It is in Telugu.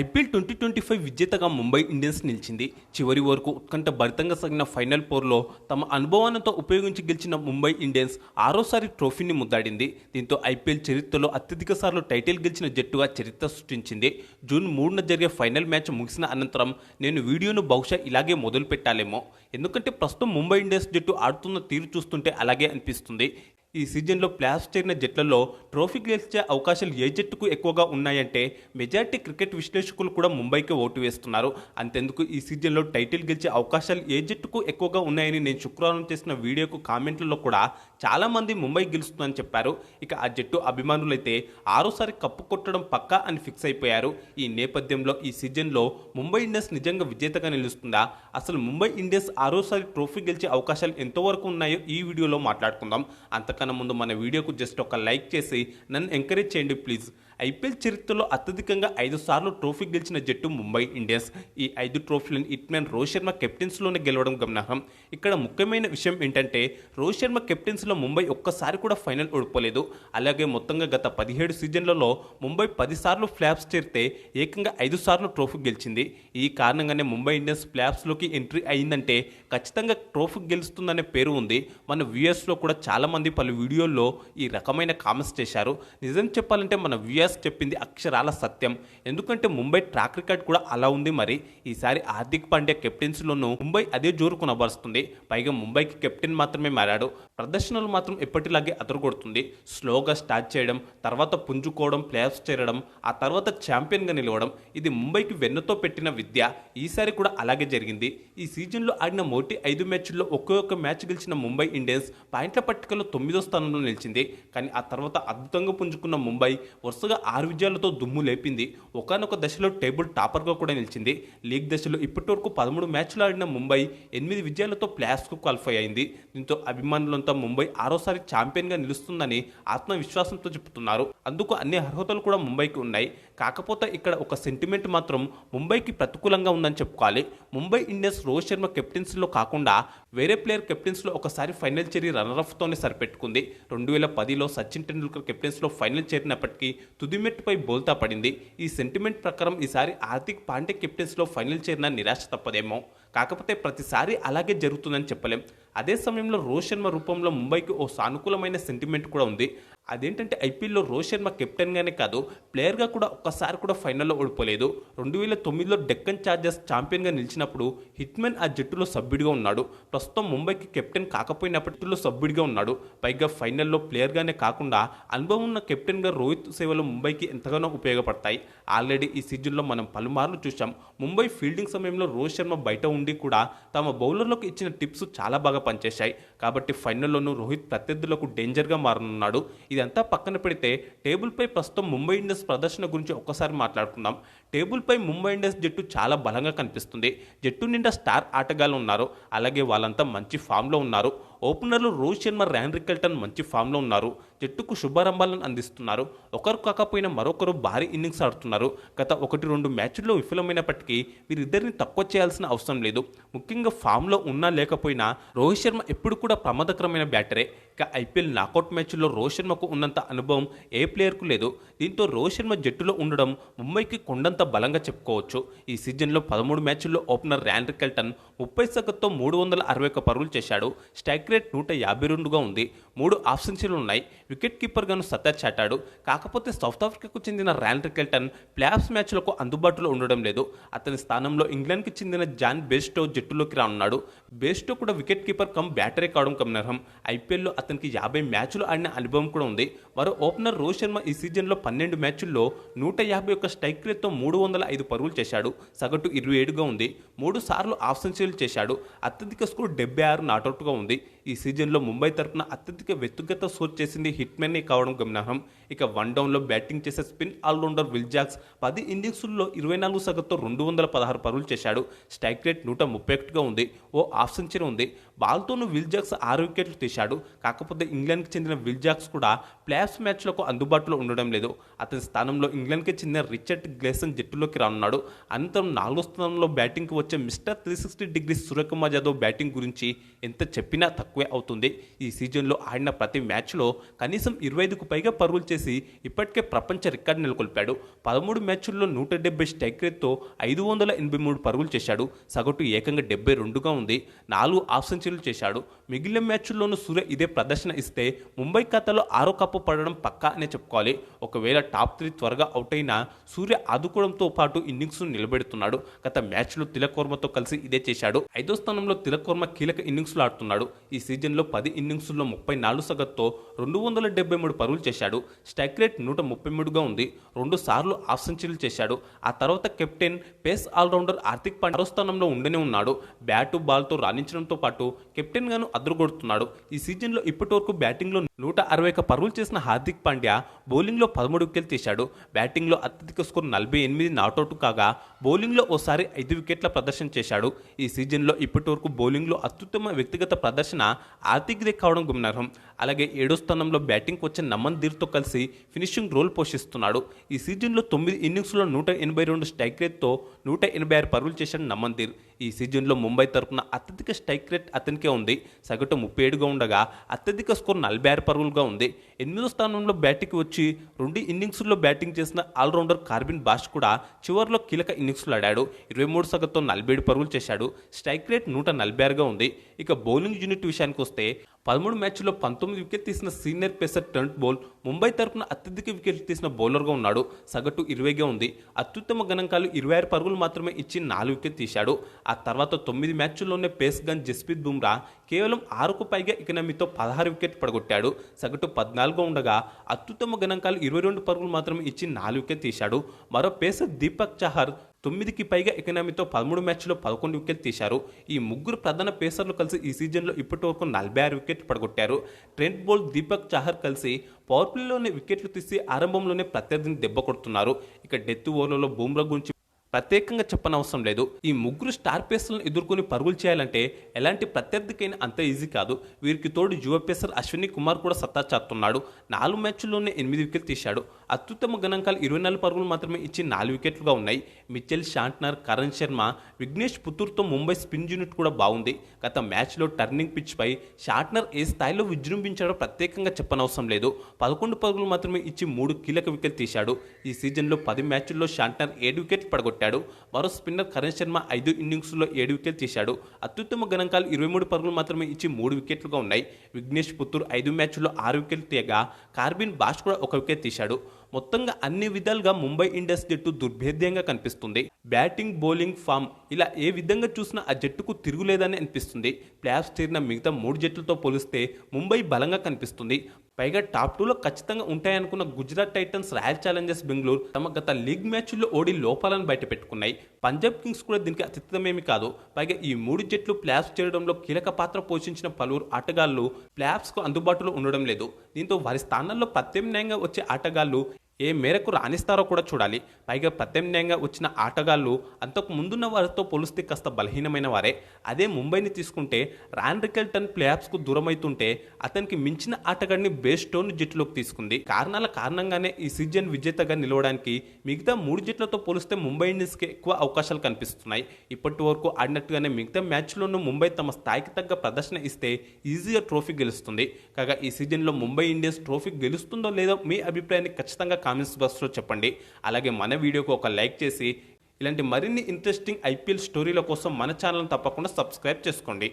ఐపీఎల్ ట్వంటీ ట్వంటీ ఫైవ్ విజేతగా ముంబై ఇండియన్స్ నిలిచింది. చివరి వరకు ఉత్కంఠ భరితంగా సాగిన ఫైనల్ పోర్లో తమ అనుభవాలతో ఉపయోగించి గెలిచిన ముంబై ఇండియన్స్ ఆరోసారి ట్రోఫీని ముద్దాడింది. దీంతో ఐపీఎల్ చరిత్రలో అత్యధిక సార్లు టైటిల్ గెలిచిన జట్టుగా చరిత్ర సృష్టించింది. జూన్ మూడున జరిగే ఫైనల్ మ్యాచ్ ముగిసిన అనంతరం నేను వీడియోను బహుశా ఇలాగే మొదలు పెట్టాలేమో ఎందుకంటే ప్రస్తుతం ముంబై ఇండియన్స్ జట్టు ఆడుతున్న తీరు చూస్తుంటే అలాగే అనిపిస్తుంది. ఈ సీజన్లో ప్లాస్ చేరిన జట్లలో ట్రోఫీ గెలిచే అవకాశాలు ఏ జట్టుకు ఎక్కువగా ఉన్నాయంటే మెజార్టీ క్రికెట్ విశ్లేషకులు కూడా ముంబైకి ఓటు వేస్తున్నారు. అంతెందుకు ఈ సీజన్లో టైటిల్ గెలిచే అవకాశాలు ఏ జట్టుకు ఎక్కువగా ఉన్నాయని నేను శుక్రవారం చేసిన వీడియోకు కామెంట్లలో కూడా చాలామంది ముంబై గెలుస్తుందని చెప్పారు. ఇక ఆ జట్టు అభిమానులైతే ఆరోసారి కప్పు కొట్టడం పక్కా అని ఫిక్స్ అయిపోయారు. ఈ నేపథ్యంలో ఈ సీజన్లో ముంబై ఇండియన్స్ నిజంగా విజేతగా నిలుస్తుందా? అసలు ముంబై ఇండియన్స్ ఆరోసారి ట్రోఫీ గెలిచే అవకాశాలు ఎంతవరకు ఉన్నాయో ఈ వీడియోలో మాట్లాడుకుందాం. అంత అంతకన్నా ముందు మన వీడియోకు జస్ట్ ఒక లైక్ చేసి నన్ను ఎంకరేజ్ చేయండి ప్లీజ్ ఐపీఎల్ చరిత్రలో అత్యధికంగా ఐదు సార్లు ట్రోఫీ గెలిచిన జట్టు ముంబై ఇండియన్స్. ఈ ఐదు ట్రోఫీలను ఇట్మెన్ రోహిత్ శర్మ కెప్టెన్స్లోనే గెలవడం గమనార్హం. ఇక్కడ ముఖ్యమైన విషయం ఏంటంటే రోహిత్ శర్మ కెప్టెన్స్లో ముంబై ఒక్కసారి కూడా ఫైనల్ ఓడిపోలేదు. అలాగే మొత్తంగా గత పదిహేడు సీజన్లలో ముంబై పదిసార్లు ఫ్లాప్స్ చేరితే ఏకంగా ఐదు సార్లు ట్రోఫీ గెలిచింది. ఈ కారణంగానే ముంబై ఇండియన్స్ ఫ్లాప్స్లోకి ఎంట్రీ అయిందంటే ఖచ్చితంగా ట్రోఫీ గెలుస్తుందనే పేరు ఉంది. మన వ్యూయర్స్లో కూడా చాలామంది పలు వీడియోల్లో ఈ రకమైన కామెంట్స్ చేశారు. నిజం చెప్పాలంటే మన వ్యూయర్స్ చెప్పింది అక్షరాల సత్యం. ఎందుకంటే ముంబై ట్రాక్ రికార్డ్ కూడా అలా ఉంది మరి. ఈసారి హార్దిక్ పాండ్యా కెప్టెన్సీలోనూ ముంబై అదే జోరు కొనబరుస్తుంది. పైగా ముంబైకి కెప్టెన్ మాత్రమే మారాడు. ప్రదర్శనలు మాత్రం ఎప్పటిలాగే అదరగొడుతుంది. స్లోగా స్టార్ట్ చేయడం తర్వాత పుంజుకోవడం ప్లేయర్స్ చేరడం ఆ తర్వాత ఛాంపియన్గా నిలవడం ఇది ముంబైకి వెన్నుతో పెట్టిన విద్య. ఈసారి కూడా అలాగే జరిగింది. ఈ సీజన్లో ఆడిన మొదటి ఐదు మ్యాచ్ల్లో ఒకే ఒక్క మ్యాచ్ గెలిచిన ముంబై ఇండియన్స్ పాయింట్ల పట్టికలో తొమ్మిదో స్థానంలో నిలిచింది. కానీ ఆ తర్వాత అద్భుతంగా పుంజుకున్న ముంబై వరుసగా ఆరు విజయాలతో దుమ్ము లేపింది. ఒకనొక దశలో టేబుల్ టాపర్గా కూడా నిలిచింది. లీగ్ దశలో ఇప్పటివరకు పదమూడు మ్యాచ్లు ఆడిన ముంబై ఎనిమిది విజయాలతో ప్లాస్కు క్వాలిఫై అయింది. దీంతో అభిమానులంతా ముంబై ఆరోసారి ఛాంపియన్గా నిలుస్తుందని ఆత్మవిశ్వాసంతో చెబుతున్నారు. అందుకు అన్ని అర్హతలు కూడా ముంబైకి ఉన్నాయి. కాకపోతే ఇక్కడ ఒక సెంటిమెంట్ మాత్రం ముంబైకి ప్రతికూలంగా ఉందని చెప్పుకోవాలి. ముంబై ఇండియన్స్ రోహిత్ శర్మ కెప్టెన్సీలో కాకుండా వేరే ప్లేయర్ కెప్టెన్సీలో ఒకసారి ఫైనల్ చేరి రన్నరఫ్తోనే సరిపెట్టుకుంది. రెండు వేల పదిలో సచిన్ టెండూల్కర్ కెప్టెన్సీలో ఫైనల్ చేరినప్పటికీ తుదిమెట్టుపై బోల్తా పడింది. ఈ సెంటిమెంట్ ప్రకారం ఈసారి హార్దిక్ పాండే కెప్టెన్స్లో ఫైనల్ చేరిన నిరాశ తప్పదేమో. కాకపోతే ప్రతిసారి అలాగే జరుగుతుందని చెప్పలేం. అదే సమయంలో రోహిత్ శర్మ రూపంలో ముంబైకి ఓ సానుకూలమైన సెంటిమెంట్ కూడా ఉంది. అదేంటంటే ఐపీఎల్లో రోహిత్ శర్మ కెప్టెన్గానే కాదు ప్లేయర్గా కూడా ఒక్కసారి కూడా ఫైనల్లో ఓడిపోలేదు. రెండు వేల తొమ్మిదిలో డెక్కన్ ఛార్జర్స్ ఛాంపియన్గా నిలిచినప్పుడు హిట్మెన్ ఆ జట్టులో సభ్యుడిగా ఉన్నాడు. ప్రస్తుతం ముంబైకి కెప్టెన్ కాకపోయినప్పటిలో సభ్యుడిగా ఉన్నాడు. పైగా ఫైనల్లో ప్లేయర్గానే కాకుండా అనుభవం ఉన్న కెప్టెన్గా రోహిత్ సేవలు ముంబైకి ఎంతగానో ఉపయోగపడతాయి. ఆల్రెడీ ఈ సీజన్లో మనం పలుమార్లు చూసాం ముంబై ఫీల్డింగ్ సమయంలో రోహిత్ శర్మ బయట ఉండి కూడా తమ బౌలర్లకు ఇచ్చిన టిప్స్ చాలా బాగా పనిచేశాయి. కాబట్టి ఫైనల్లోనూ రోహిత్ ప్రత్యర్థులకు డేంజర్గా మారనున్నాడు. ఇదంతా పక్కన పెడితే టేబుల్పై ప్రస్తుతం ముంబై ఇండియన్స్ ప్రదర్శన గురించి ఒక్కసారి మాట్లాడుకుందాం. టేబుల్పై ముంబై ఇండియన్స్ జట్టు చాలా బలంగా కనిపిస్తుంది. జట్టు నిండా స్టార్ ఆటగాళ్ళు ఉన్నారు. అలాగే వాళ్ళంతా మంచి ఫామ్లో ఉన్నారు. ఓపెనర్లు రోహిత్ శర్మ ర్యాన్ రికల్టన్ మంచి ఫామ్లో ఉన్నారు. జట్టుకు శుభారంభాలను అందిస్తున్నారు. ఒకరు కాకపోయినా మరొకరు భారీ ఇన్నింగ్స్ ఆడుతున్నారు. గత ఒకటి రెండు మ్యాచ్ల్లో విఫలమైనప్పటికీ వీరిద్దరిని తక్కువ చేయాల్సిన అవసరం లేదు. ముఖ్యంగా ఫామ్లో ఉన్నా లేకపోయినా రోహిత్ శర్మ ఎప్పుడు కూడా ప్రమాదకరమైన బ్యాటరే. ఇక ఐపీఎల్ నాకౌట్ మ్యాచ్లో రోహిత్ శర్మకు ఉన్నంత అనుభవం ఏ ప్లేయర్కు లేదు. దీంతో రోహిత్ శర్మ జట్టులో ఉండడం ముంబైకి కొండంత బలంగా చెప్పుకోవచ్చు. ఈ సీజన్లో పదమూడు మ్యాచ్ల్లో ఓపెనర్ ర్యాన్ రికల్టన్ ముప్పై సగత్తో మూడు వందల అరవై ఒక్క పరుగులు చేశాడు. స్ట్రైక్ రేట్ నూట యాభై రెండుగా ఉంది. మూడు ఆఫ్ సెంచరీలు ఉన్నాయి. వికెట్ కీపర్గాను సత్తా చాటాడు. కాకపోతే సౌత్ ఆఫ్రికాకు చెందిన ర్యాన్ రికెల్టన్ ప్లేఆఫ్స్ మ్యాచ్లకు అందుబాటులో ఉండడం లేదు. అతని స్థానంలో ఇంగ్లాండ్కి చెందిన జాన్ బేస్టో జట్టులోకి రానున్నాడు. బేస్టో కూడా వికెట్ కీపర్ కమ్ బ్యాటరీ కావడం గమనార్హం. ఐపీఎల్లో అతనికి యాభై మ్యాచ్లు ఆడిన అనుభవం కూడా ఉంది. మరో ఓపెనర్ రోహిత్ శర్మ ఈ సీజన్లో పన్నెండు మ్యాచ్ల్లో నూట యాభై ఒక్క స్ట్రైక్ రేట్తో మూడు వందల ఐదు పరుగులు చేశాడు. సగటు ఇరవై ఏడుగా ఉంది. మూడు సార్లు ఆఫ్ సెంచరీలు చేశాడు. అత్యధిక స్కోర్ డెబ్బై ఆరు నాటౌట్గా ఉంది. ఈ సీజన్లో ముంబై తరపున అత్యధిక వ్యక్తిగత స్కోర్ చేసింది హిట్మెన్నే కావడం గమనార్హం. ఇక వన్ డౌన్లో బ్యాటింగ్ చేసే స్పిన్ ఆల్రౌండర్ విల్ జాక్స్ పది ఇన్నింగ్స్లో ఇరవై నాలుగు సగటుతో రెండు వందల పదహారు పరుగులు చేశాడు. స్ట్రైక్ రేట్ నూట ముప్పై ఒకటిగా ఉంది. ఓ హాఫ్ సెంచరీ ఉంది. బాల్తోనూ విల్ జాక్స్ ఆరు వికెట్లు తీశాడు. కాకపోతే ఇంగ్లాండ్కి చెందిన విల్ జాక్స్ కూడా ప్లేఆఫ్స్ మ్యాచ్లకు అందుబాటులో ఉండడం లేదు. అతని స్థానంలో ఇంగ్లాండ్కి చెందిన రిచర్డ్ గ్లేసన్ జట్టులోకి రానున్నాడు. అనంతరం నాలుగో స్థానంలో బ్యాటింగ్కి వచ్చే mister three sixty degree Suryakumar Yadav batting గురించి ఎంత చెప్పినా తక్కువే అవుతుంది. ఈ సీజన్లో ఆడిన ప్రతి మ్యాచ్లో కనీసం కనీసం ఇరవై ఐదుకు పైగా పరుగులు చేసి ఇప్పటికే ప్రపంచ రికార్డు నెలకొల్పాడు. పదమూడు మ్యాచ్ల్లో నూట డెబ్బై స్ట్రైక్ రేట్తో ఐదు వందల ఎనభై మూడు పరుగులు చేశాడు. సగటు ఏకంగా డెబ్బై రెండుగా ఉంది. నాలుగు హాఫ్ సెంచరీలు చేశాడు. మిగిలిన మ్యాచ్ల్లోనూ సూర్య ఇదే ప్రదర్శన ఇస్తే ముంబై ఖాతాలో ఆరో కప్పు పడడం పక్కా అనే చెప్పుకోవాలి. ఒకవేళ టాప్ త్రీ త్వరగా అవుట్ అయినా సూర్య ఆదుకోవడంతో పాటు ఇన్నింగ్స్ నిలబెడుతున్నాడు. గత మ్యాచ్లో తిలక్ వర్మతో కలిసి ఇదే చేశాడు. ఐదో స్థానంలో తిలక్ వర్మ కీలక ఇన్నింగ్స్లో ఆడుతున్నాడు. ఈ సీజన్లో పది ఇన్నింగ్స్లో ముప్పై నాలుగు సగత్తో రెండు వందల డెబ్బై మూడు పరుగులు చేశాడు. స్ట్రైక్ రేట్ నూట ముప్పై మూడుగా ఉంది. రెండు సార్లు హాఫ్ సెంచరీలు చేశాడు. ఆ తర్వాత captain pace allrounder Hardik Pandya ఆరో స్థానంలో ఉండనే ఉన్నాడు. బ్యాటు బాల్తో రాణించడంతో పాటు కెప్టెన్ గాను అదరగొడుతున్నాడు ఈ సీజన్లో ఇప్పటివరకు బ్యాటింగ్లో నూట అరవై ఒక్క పరుగులు చేసిన హార్దిక్ పాండ్యా బౌలింగ్లో పదమూడు వికెట్లు తీశాడు. బ్యాటింగ్లో అత్యధిక స్కోర్ నలభై ఎనిమిది నాటౌట్ కాగా బౌలింగ్లో ఓసారి ఐదు వికెట్ల ప్రదర్శన చేశాడు. ఈ సీజన్లో ఇప్పటివరకు బౌలింగ్లో అత్యుత్తమ వ్యక్తిగత ప్రదర్శన ఆర్తిక్దే కావడం గమనార్హం. అలాగే ఏడో స్థానంలో బ్యాటింగ్కి వచ్చిన నమన్ దీర్తో కలిసి ఫినిషింగ్ రోల్ పోషిస్తున్నాడు. ఈ సీజన్లో తొమ్మిది ఇన్నింగ్స్లో నూట ఎనభై రెండు స్ట్రైక్ రేట్తో నూట ఎనభై ఆరు పరుగులు చేశాడు నమన్ దీర్. ఈ సీజన్లో ముంబై తరపున అత్యధిక స్ట్రైక్ రేట్ అతనికే ఉంది. సగటు ముప్పై ఏడుగా ఉండగా అత్యధిక స్కోర్ నలభై ఆరు పరుగులుగా ఉంది. ఎనిమిదో స్థానంలో బ్యాటింగ్కి వచ్చి రెండు ఇన్నింగ్స్లో బ్యాటింగ్ చేసిన ఆల్రౌండర్ కార్బిన్ బాష్ కూడా చివరిలో కీలక ఇన్నింగ్స్లో ఆడాడు. ఇరవై మూడు సగటుతో నలభై ఏడు పరుగులు చేశాడు. స్ట్రైక్ రేట్ నూట నలభై ఆరుగా ఉంది. ఇక బౌలింగ్ యూనిట్ విషయానికి వస్తే పదమూడు మ్యాచ్ల్లో పంతొమ్మిది వికెట్ తీసిన senior pacer Trent Boult Mumbai తరపున అత్యధిక వికెట్లు తీసిన బౌలర్గా ఉన్నాడు. సగటు ఇరవైగా ఉంది. అత్యుత్తమ గణాంకాలు ఇరవై ఆరు పరుగులు మాత్రమే ఇచ్చి నాలుగు వికెట్ తీశాడు. ఆ తర్వాత తొమ్మిది మ్యాచ్ల్లోనే పేస్ గన్ జస్ప్రీత్ బుమ్రా కేవలం ఆరుకు పైగా ఎకనమీతో పదహారు వికెట్ పడగొట్టాడు. సగటు పద్నాలుగుగా ఉండగా అత్యుత్తమ గణాంకాలు ఇరవై రెండు పరుగులు మాత్రమే ఇచ్చి నాలుగు వికెట్ తీశాడు. మరో పేసర్ దీపక్ చహర్ తొమ్మిదికి పైగా ఎకనామీతో పదమూడు మ్యాచ్లో పదకొండు వికెట్లు తీశారు. ఈ ముగ్గురు ప్రధాన పేసర్లు కలిసి ఈ సీజన్లో ఇప్పటి వరకు నలభై ఆరు వికెట్లు పడగొట్టారు. ట్రెంట్ బోల్ దీపక్ చాహర్ కలిసి పవర్ప్లేలోనే వికెట్లు తీసి ఆరంభంలోనే ప్రత్యర్థిని దెబ్బ కొడుతున్నారు. ఇక డెత్ ఓవర్లలో బూమ్రా గురించి ప్రత్యేకంగా చెప్పనవసరం లేదు. ఈ ముగ్గురు స్టార్ పేసర్లను ఎదుర్కొని పరుగులు చేయాలంటే ఎలాంటి ప్రత్యర్థికైనా అంత ఈజీ కాదు. వీరికి తోడు యువ పేసర్ అశ్విని కుమార్ కూడా సత్తా చాటుతున్నాడు. నాలుగు మ్యాచ్ల్లోనే ఎనిమిది వికెట్లు తీశాడు. అత్యుత్తమ గణాంకాలు ఇరవై నాలుగు పరుగులు మాత్రమే ఇచ్చి నాలుగు వికెట్లుగా ఉన్నాయి. మిచెల్ షాంట్నర్ కరణ్ శర్మ విఘ్నేష్ పుత్తూర్తో ముంబై స్పిన్ యూనిట్ కూడా బాగుంది. గత మ్యాచ్లో టర్నింగ్ పిచ్ పై ఏ స్థాయిలో విజృంభించాడో ప్రత్యేకంగా చెప్పనవసరం లేదు. పదకొండు పరుగులు మాత్రమే ఇచ్చి మూడు కీలక వికెట్ తీశాడు. ఈ సీజన్లో పది మ్యాచ్ల్లో షాంట్నర్ ఏడు వికెట్లు పడగొట్టాడు. మరో స్పిన్నర్ కరణ్ శర్మ ఐదు ఇన్నింగ్స్లో ఏడు వికెట్లు తీశాడు. అత్యుత్తమ గణాంకాలు ఇరవై మూడు పరుగులు మాత్రమే ఇచ్చి మూడు వికెట్లుగా ఉన్నాయి. విఘ్నేష్ పుత్తూరు ఐదు మ్యాచ్ల్లో ఆరు వికెట్లు తీయగా కార్బిన్ బాష్ కూడా ఒక వికెట్ తీశాడు. మొత్తంగా అన్ని విధాలుగా ముంబై ఇండియన్స్ జట్టు దుర్భేద్యంగా కనిపిస్తుంది. బ్యాటింగ్ బౌలింగ్ ఫామ్ ఇలా ఏ విధంగా చూసినా ఆ జట్టుకు తిరుగులేదని అనిపిస్తుంది. ప్లేఆఫ్స్ తీరిన మిగతా మూడు జట్లతో పోలిస్తే ముంబై బలంగా కనిపిస్తుంది. పైగా టాప్ టూలో ఖచ్చితంగా ఉంటాయనుకున్న Gujarat titans royal challengers Bengaluru తమ గత లీగ్ మ్యాచ్ల్లో ఓడి లోపాలను బయటపెట్టుకున్నాయి పంజాబ్ కింగ్స్ కూడా దీనికి అత్యుత్తమేమి కాదు. పైగా ఈ మూడు జట్లు ప్లాప్స్ చేరడంలో కీలక పాత్ర పోషించిన పలువురు ఆటగాళ్ళు ప్లేఆఫ్స్కు అందుబాటులో ఉండడం లేదు. దీంతో వారి స్థానాల్లో ప్రత్యామ్నాయంగా వచ్చే ఆటగాళ్ళు ఏ మేరకు రాణిస్తారో కూడా చూడాలి. పైగా ప్రత్యామ్నాయంగా వచ్చిన ఆటగాళ్ళు అంతకు ముందున్న వారితో పోలిస్తే కాస్త బలహీనమైన వారే. అదే ముంబైని తీసుకుంటే రాన్ రికెల్టన్ ప్లేఆఫ్స్కు దూరమైతుంటే అతనికి మించిన ఆటగాడిని బేస్టోన్ జట్టులోకి తీసుకుంది. కారణాల కారణంగానే ఈ సీజన్ విజేతగా నిలవడానికి మిగతా మూడు జట్లతో పోలిస్తే ముంబై ఇండియన్స్కి ఎక్కువ అవకాశాలు కనిపిస్తున్నాయి. ఇప్పటి వరకు ఆడినట్టుగానే మిగతా మ్యాచ్లోనూ ముంబై తమ స్థాయికి తగ్గ ప్రదర్శన ఇస్తే ఈజీగా ట్రోఫీ గెలుస్తుంది. కాగా ఈ సీజన్లో ముంబై ఇండియన్స్ ట్రోఫీ గెలుస్తుందో లేదో మీ అభిప్రాయాన్ని ఖచ్చితంగా కామెంట్స్ బాక్స్లో చెప్పండి. అలాగే మన వీడియోకి ఒక లైక్ చేసి ఇలాంటి మరిన్ని ఇంట్రెస్టింగ్ ఐపీఎల్ స్టోరీల కోసం మన ఛానల్ తప్పకుండా సబ్స్క్రైబ్ చేసుకోండి.